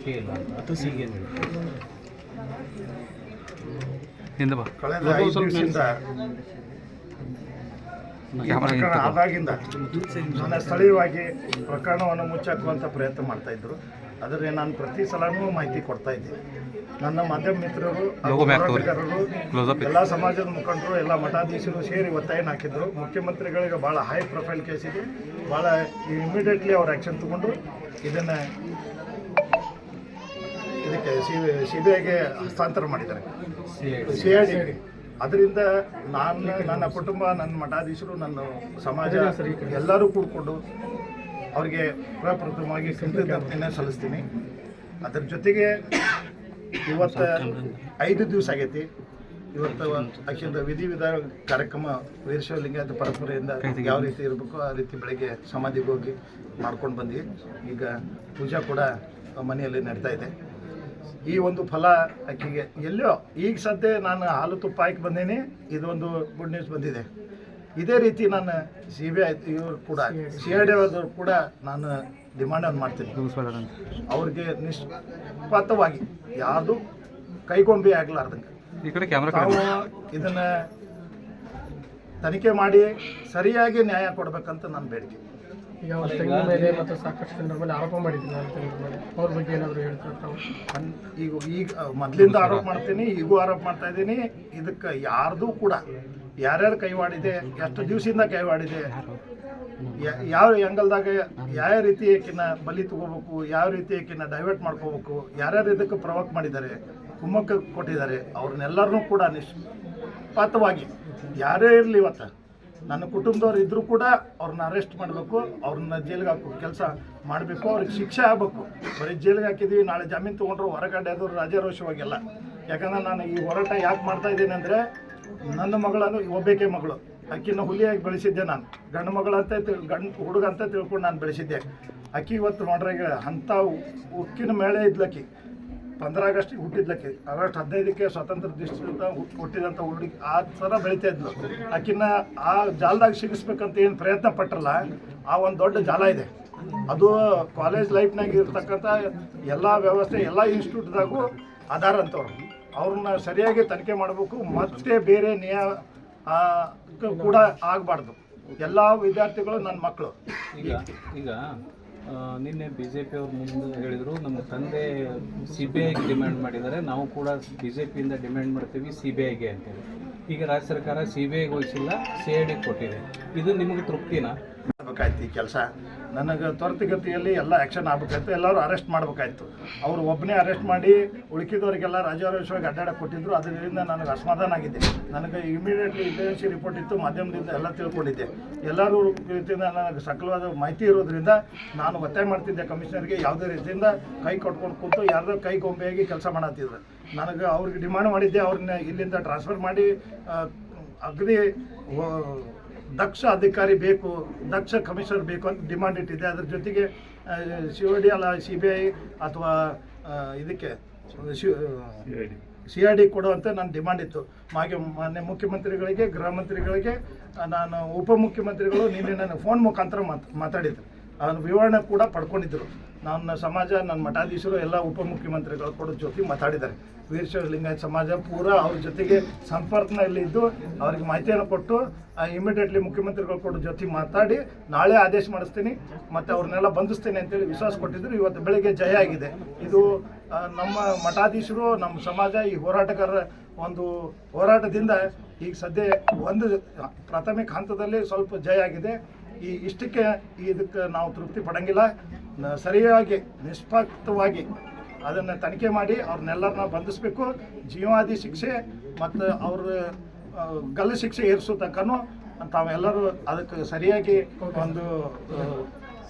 ನಂಬಿಕೆ ಇಲ್ಲ ಅಂತ ಈಗೇನು ಹಿಂದೆ ಬಾ. ಕಳೆದ ಐದು ದಿವಸದಿಂದ ಕ್ಯಾಮರಾ ಪ್ರಕರಣ ಆದಾಗಿಂದ ನನ್ನ ಸ್ಥಳೀಯವಾಗಿ ಪ್ರಕರಣವನ್ನು ಮುಚ್ಚಾಕುವಂಥ ಪ್ರಯತ್ನ ಮಾಡ್ತಾ ಇದ್ರು. ಆದರೆ ನಾನು ಪ್ರತಿ ಸಲನೂ ಮಾಹಿತಿ ಕೊಡ್ತಾ ಇದ್ದೆ ನನ್ನ ಮಾಧ್ಯಮ ಮಿತ್ರರು. ಎಲ್ಲ ಸಮಾಜದ ಮುಖಂಡರು ಎಲ್ಲ ಮಠಾಧೀಶರು ಸೇರಿ ಒತ್ತಾಯನ ಹಾಕಿದ್ರು. ಮುಖ್ಯಮಂತ್ರಿಗಳಿಗೆ ಭಾಳ ಹೈ ಪ್ರೊಫೈಲ್ ಕೇಸ್ ಇದೆ. ಭಾಳ ಇಮಿಡಿಯೇಟ್ಲಿ ಅವ್ರು ಆ್ಯಕ್ಷನ್ ತಗೊಂಡು ಇದನ್ನು ಇದಕ್ಕೆ ಸಿ ಸಿ ಬಿ ಐಗೆ ಹಸ್ತಾಂತರ ಮಾಡಿದ್ದಾರೆ. C I D. ಅದರಿಂದ ನಾನು ನನ್ನ ಕುಟುಂಬ ನನ್ನ ಮಠಾಧೀಶರು ನನ್ನ ಸಮಾಜ ಎಲ್ಲರೂ ಕೂಡಿಕೊಂಡು ಅವರಿಗೆ ಪ್ರಪ್ರಥಮವಾಗಿ ಕೃತಜ್ಞತೆಯನ್ನು ಸಲ್ಲಿಸ್ತೀನಿ. ಅದರ ಜೊತೆಗೆ ಇವತ್ತು ಐದು ದಿವಸ ಆಗೈತಿ. ಇವತ್ತು ಅಖಿಲ ವಿಧಿ ಕಾರ್ಯಕ್ರಮ ಕಾರ್ಯಕ್ರಮ ಅಂತ ಪರಂಪರೆಯಿಂದ ಯಾವ ರೀತಿ ಇರಬೇಕು ಆ ರೀತಿ ಬೆಳಗ್ಗೆ ಸಮಾಧಿಗೆ ಹೋಗಿ ಮಾಡ್ಕೊಂಡು ಬಂದ್ವಿ. ಈಗ ಪೂಜಾ ಕೂಡ ಮನೆಯಲ್ಲಿ ನಡೀತಾ ಇದೆ. ಈ ಒಂದು ಫಲ ಆಕೆಗೆ ಎಲ್ಲೋ ಈಗ ಸದ್ಯ ನಾನು ಹಾಲು ತುಪ್ಪ ಹಾಕಿ ಬಂದೇನೆ. ಇದೊಂದು ಗುಡ್ ನ್ಯೂಸ್ ಬಂದಿದೆ. ಇದೇ ರೀತಿ ನಾನು ಸಿ ಬಿ ಐ ಇವರು ಕೂಡ ಸಿ ಐ ಡಿ ಅವ್ರದ್ದು ಕೂಡ ನಾನು ಡಿಮಾಂಡ್ ಅನ್ನು ಮಾಡ್ತೀನಿ. ಅವ್ರಿಗೆ ನಿಷ್ಪಾತವಾಗಿ ಯಾವುದು ಕೈಗೊಂಬೆ ಆಗಲಾರ್ದಂಗೆ. ಈ ಕಡೆ ಕ್ಯಾಮ್ರಾ ಇದನ್ನು ತನಿಖೆ ಮಾಡಿ ಸರಿಯಾಗಿ ನ್ಯಾಯ ಕೊಡಬೇಕಂತ ನಾನು ಬೇಡಿಕೆ. ಈಗ ಅವ್ರ ತಂಗಿ ಮೇಲೆ ಮತ್ತು ಸಾಕಷ್ಟು ಜನರ ಮೇಲೆ ಆರೋಪ ಮಾಡಿದ್ದೀನಿ ನನ್ನ ತಂಗಿ ಮೇಲೆ ಅವ್ರ ಬಗ್ಗೆ ಏನಾದರೂ ಹೇಳ್ತಾರೆ ತಾವು? ಅನ್- ಈಗ ಈಗ ಮೊದಲಿಂದ ಆರೋಪ ಮಾಡ್ತೀನಿ ಈಗೂ ಆರೋಪ ಮಾಡ್ತಾ ಇದ್ದೀನಿ. ಇದಕ್ಕೆ ಯಾರ್ದು ಕೂಡ ಯಾರ್ಯಾರು ಕೈವಾಡಿದೆ ಎಷ್ಟು ದಿವಸದಿಂದ ಕೈವಾಡಿದೆ ಯಾ- ಯಾವ ಆ್ಯಂಗಲ್ದಾಗ ಯಾವ ರೀತಿ ಆಕಿನ ಬಲಿ ತಗೋಬೇಕು ಯಾವ ರೀತಿ ಆಕಿನ ಡೈವರ್ಟ್ ಮಾಡ್ಕೋಬೇಕು ಯಾರ್ಯಾರು ಇದಕ್ಕೆ ಪ್ರವೋಕ್ ಮಾಡಿದ್ದಾರೆ ಕುಮ್ಮಕ್ಕ ಕೊಟ್ಟಿದ್ದಾರೆ ಅವ್ರನ್ನೆಲ್ಲರನ್ನೂ ಕೂಡ ನಿಷ್ಪಾತವಾಗಿ ಯಾರೇ ಇರಲಿ ಇವತ್ತು. ನನ್ನ ಕುಟುಂಬದವ್ರು ಇದ್ರೂ ಕೂಡ ಅವ್ರನ್ನ ಅರೆಸ್ಟ್ ಮಾಡಬೇಕು, ಅವ್ರನ್ನ ಜೈಲಿಗೆ ಹಾಕೋ ಕೆಲಸ ಮಾಡಬೇಕು, ಅವ್ರಿಗೆ ಶಿಕ್ಷೆ ಆಗಬೇಕು. ಬರೀ ಜೈಲಿಗೆ ಹಾಕಿದ್ವಿ, ನಾಳೆ ಜಾಮೀನು ತೊಗೊಂಡ್ರು ಹೊರಗಡೆ ಅದು ರಾಜಾರೋಷವಾಗಿಲ್ಲ. ಯಾಕಂದ್ರೆ ನಾನು ಈ ಹೋರಾಟ ಯಾಕೆ ಮಾಡ್ತಾ ಇದ್ದೀನಿ ಅಂದರೆ, ನನ್ನ ಮಗಳನ್ನು ಒಬ್ಬೇಕೆ ಮಗಳು ಅಕ್ಕಿನ ಹುಲಿಯಾಗಿ ಬೆಳೆಸಿದ್ದೆ ನಾನು. ಗಂಡು ಮಗಳಂತ ತಿಳ್, ಗಂಡು ಹುಡುಗ ಅಂತ ತಿಳ್ಕೊಂಡು ನಾನು ಬೆಳೆಸಿದ್ದೆ. ಅಕ್ಕಿ ಇವತ್ತು ನೋಡ್ರೆ ಅಂಥ ಉಕ್ಕಿನ ಮೇಳೆ ಇದ್ಲಕ್ಕಿ ಪಂದ್ರ ಆಗಸ್ಟಿಗೆ ಹುಟ್ಟಿದ್ಲಕ್ಕೆ, ಆಗಸ್ಟ್ ಹದಿನೈದಕ್ಕೆ ಸ್ವಾತಂತ್ರ್ಯ ಹುಟ್- ಹುಟ್ಟಿದಂಥ ಹುಡುಗಿ ಆ ಥರ ಬೆಳೀತಾ ಇದ್ಲು. ಆಕಿನ ಆ ಜಾಲದಾಗ ಸಿಗಿಸ್ಬೇಕಂತ ಏನು ಪ್ರಯತ್ನ ಪಟ್ಟರಲ್ಲ ಆ ಒಂದು ದೊಡ್ಡ ಜಾಲ ಇದೆ. ಅದು ಕಾಲೇಜ್ ಲೈಫ್ನಾಗ ಇರ್ತಕ್ಕಂಥ ಎಲ್ಲ ವ್ಯವಸ್ಥೆ, ಎಲ್ಲ ಇನ್ಸ್ಟಿಟ್ಯೂಟ್ದಾಗೂ ಆಧಾರ ಅಂತವ್ರು. ಅವ್ರನ್ನ ಸರಿಯಾಗಿ ತನಿಖೆ ಮಾಡಬೇಕು, ಮತ್ತೆ ಬೇರೆ ನಿಯ ಕೂಡ ಆಗಬಾರ್ದು. ಎಲ್ಲ ವಿದ್ಯಾರ್ಥಿಗಳು ನನ್ನ ಮಕ್ಕಳು ಈಗ ಈಗ ನಿನ್ನೆ ಬಿ ಜೆ ಪಿ ಅವ್ರ ಮುಂದೆ ಹೇಳಿದರು, ನಮ್ಮ ತಂದೆ ಸಿ ಬಿ ಐಗೆ ಡಿಮ್ಯಾಂಡ್ ಮಾಡಿದ್ದಾರೆ, ನಾವು ಕೂಡ ಬಿ ಜೆ ಪಿಯಿಂದ ಡಿಮ್ಯಾಂಡ್ ಮಾಡ್ತೀವಿ ಸಿ ಬಿ ಐಗೆ ಅಂತೇಳಿ. ಈಗ ರಾಜ್ಯ ಸರ್ಕಾರ ಸಿ ಬಿ ಐಗೆ ಹೋಯಿಸಿಲ್ಲ, ಸಿ ಐ ಡಿಗೆ ಕೊಟ್ಟಿದೆ. ಇದು ನಿಮಗೆ ತೃಪ್ತಿನಾ? ಕೆಲಸ. ನನಗೆ ತ್ವರಿತಗತಿಯಲ್ಲಿ ಎಲ್ಲ ಆ್ಯಕ್ಷನ್ ಆಗಬೇಕಾಯ್ತು. ಎಲ್ಲರೂ ಅರೆಸ್ಟ್ ಮಾಡಬೇಕಾಯ್ತು. ಅವರು ಒಬ್ಬನೇ ಅರೆಸ್ಟ್ ಮಾಡಿ ಉಳಿಕಿದವರಿಗೆಲ್ಲ ರಾಜಾರೋಷವಾಗಿ ಅಡ್ಡಾಡ ಕೊಟ್ಟಿದ್ರು. ಅದರಿಂದ ನನಗೆ ಅಸಮಾಧಾನ ಆಗಿದೆ. ನನಗೆ ಇಮಿಡಿಯೇಟ್ಲಿ ಇಂಟೆನ್ಸಿ ರಿಪೋರ್ಟ್ ಇತ್ತು, ಮಾಧ್ಯಮದಿಂದ ಎಲ್ಲ ತಿಳ್ಕೊಂಡಿದ್ದೆ. ಎಲ್ಲರೂ ರೀತಿಯಿಂದ ನನಗೆ ಸಕಲವಾದ ಮಾಹಿತಿ ಇರೋದ್ರಿಂದ ನಾನು ಒತ್ತಾಯ ಮಾಡ್ತಿದ್ದೆ ಕಮಿಷನರ್ಗೆ ಯಾವುದೇ ರೀತಿಯಿಂದ ಕೈ ಕೊಟ್ಕೊಂಡು ಕೂತು ಯಾರ್ದೋ ಕೈ ಗೊಂಬೆಯಾಗಿ ಕೆಲಸ ಮಾಡತ್ತಿದ್ರು ನನಗೆ ಅವ್ರಿಗೆ ಡಿಮಾಂಡ್ ಮಾಡಿದ್ದೆ. ಅವ್ರನ್ನ ಇಲ್ಲಿಂದ ಟ್ರಾನ್ಸ್ಫರ್ ಮಾಡಿ ಅಗದಿ ದಕ್ಷ ಅಧಿಕಾರಿ ಬೇಕು ದಕ್ಷ ಕಮಿಷನರ್ ಬೇಕು ಅಂತ ಡಿಮಾಂಡ್ ಇಟ್ಟಿದೆ. ಅದ್ರ ಜೊತೆಗೆ ಸಿ ಒ ಡಿ ಅಲ್ಲ ಸಿ ಬಿ ಐ ಅಥವಾ ಇದಕ್ಕೆ ಸಿ ಐ ಡಿ. ಕೊಡುವಂತ ನನ್ನ ಡಿಮಾಂಡ್ ಇತ್ತು. ಹಾಗೆ ಮಾನ್ಯ ಮುಖ್ಯಮಂತ್ರಿಗಳಿಗೆ ಗೃಹ ಮಂತ್ರಿಗಳಿಗೆ ನಾನು ಉಪಮುಖ್ಯಮಂತ್ರಿಗಳು ನಿನ್ನೆ ನನ್ನ ಫೋನ್ ಮುಖಾಂತರ ಮಾತು ಮಾತಾಡಿದ್ರು ಅದನ್ನು ವಿವರಣೆ ಕೂಡ ಪಡ್ಕೊಂಡಿದ್ದರು ನನ್ನ ಸಮಾಜ, ನನ್ನ ಮಠಾಧೀಶರು, ಎಲ್ಲ ಉಪಮುಖ್ಯಮಂತ್ರಿಗಳು ಕೂಡ ಜೊತೆ ಮಾತಾಡಿದ್ದಾರೆ. ವೀರಶೈವ ಲಿಂಗಾಯತ ಸಮಾಜ ಪೂರ ಅವ್ರ ಜೊತೆಗೆ ಸಂಪರ್ಕನಲ್ಲಿ ಇದ್ದು, ಅವ್ರಿಗೆ ಮಾಹಿತಿಯನ್ನು ಕೊಟ್ಟು ಇಮಿಡಿಯೇಟ್ಲಿ ಮುಖ್ಯಮಂತ್ರಿಗಳು ಕೂಡ ಜೊತೆ ಮಾತಾಡಿ, ನಾಳೆ ಆದೇಶ ಮಾಡಿಸ್ತೀನಿ, ಮತ್ತು ಅವ್ರನ್ನೆಲ್ಲ ಬಂಧಿಸ್ತೀನಿ ಅಂತೇಳಿ ವಿಶ್ವಾಸ ಕೊಟ್ಟಿದ್ದರು ಇವತ್ತು ಬೆಳಗ್ಗೆ ಜಯ ಆಗಿದೆ. ಇದು ನಮ್ಮ ಮಠಾಧೀಶರು, ನಮ್ಮ ಸಮಾಜ ಈ ಹೋರಾಟಗಾರರ ಒಂದು ಹೋರಾಟದಿಂದ ಈಗ ಸದ್ಯ ಒಂದು ಪ್ರಾಥಮಿಕ ಹಂತದಲ್ಲಿ ಸ್ವಲ್ಪ ಜಯ ಆಗಿದೆ. ಈ ಇಷ್ಟಕ್ಕೆ ಇದಕ್ಕೆ ನಾವು ತೃಪ್ತಿ ಪಡಂಗಿಲ್ಲ. ಸರಿಯಾಗಿ ನಿಷ್ಪಕ್ತವಾಗಿ ಅದನ್ನು ತನಿಖೆ ಮಾಡಿ ಅವ್ರನ್ನೆಲ್ಲರನ್ನ ಬಂಧಿಸಬೇಕು. ಜೀವಾದಿ ಶಿಕ್ಷೆ ಮತ್ತು ಅವ್ರ ಗಲ್ಲು ಶಿಕ್ಷೆ ಏರಿಸೋ ತನಕನೂ ತಾವೆಲ್ಲರೂ ಅದಕ್ಕೆ ಸರಿಯಾಗಿ ಒಂದು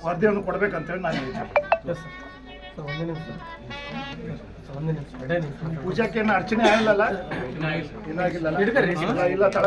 ವರದಿಯನ್ನು ಕೊಡಬೇಕಂತೇಳಿ ನಾನು ಹೇಳ್ತೀನಿ. ಪೂಜಾಕ್ಕೆ ಸರ್ ಸರ್ ನಿಮಿಷ. ಸರ್ ಒಂದೇ ನಿಮಿಷ. ಎರಡೇ ಪೂಜಾಕ್ಕೇನು ಅರ್ಚನೆ ಆಗಿಲ್ಲಲ್ಲ? ಏನಾಗಿಲ್ಲ. ಇಲ್ಲ ಇಲ್ಲ ತಳ